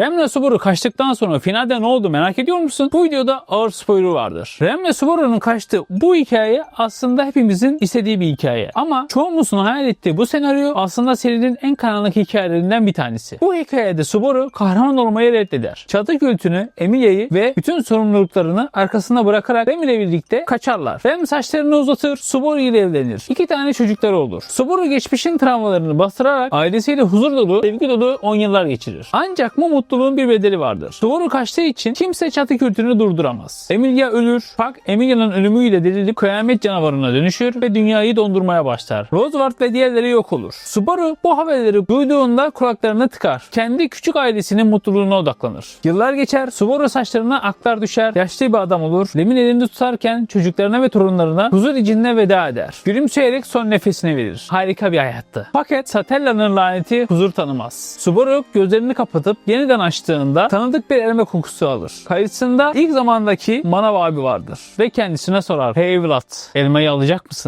Remle Subaru kaçtıktan sonra finalde ne oldu merak ediyor musun? Bu videoda ağır spoiler vardır. Remle Subaru'nun kaçtığı bu hikaye aslında hepimizin istediği bir hikaye. Ama çoğumuzun hayal ettiği bu senaryo aslında serinin en karanlık hikayelerinden bir tanesi. Bu hikayede Subaru kahraman olmayı reddeder. Çatı kültünü, Emilia'yı ve bütün sorumluluklarını arkasında bırakarak Rem ile birlikte kaçarlar. Rem saçlarını uzatır, Subaru ile evlenir. İki tane çocukları olur. Subaru geçmişin travmalarını bastırarak ailesiyle huzur dolu, sevgi dolu 10 yıllar geçirir. Ancak bu mutluluğun bir bedeli vardır. Subaru kaçtığı için kimse çatı kültürünü durduramaz. Emilia ölür. Puck, Emilia'nın ölümüyle delirip kıyamet canavarına dönüşür ve dünyayı dondurmaya başlar. Roosevelt ve diğerleri yok olur. Subaru bu haberleri duyduğunda kulaklarını tıkar. Kendi küçük ailesinin mutluluğuna odaklanır. Yıllar geçer, Subaru saçlarına aklar düşer, yaşlı bir adam olur. Lem'in elini tutarken çocuklarına ve torunlarına huzur içinde veda eder. Gülümseyerek son nefesini verir. Harika bir hayattı. Fakat Satella'nın laneti huzur tanımaz. Subaru gözlerini kapatıp yeniden açtığında tanıdık bir elma kokusu alır. Kayıtsında ilk zamandaki manav abi vardır ve kendisine sorar. Hey evlat, elmayı alacak mısın?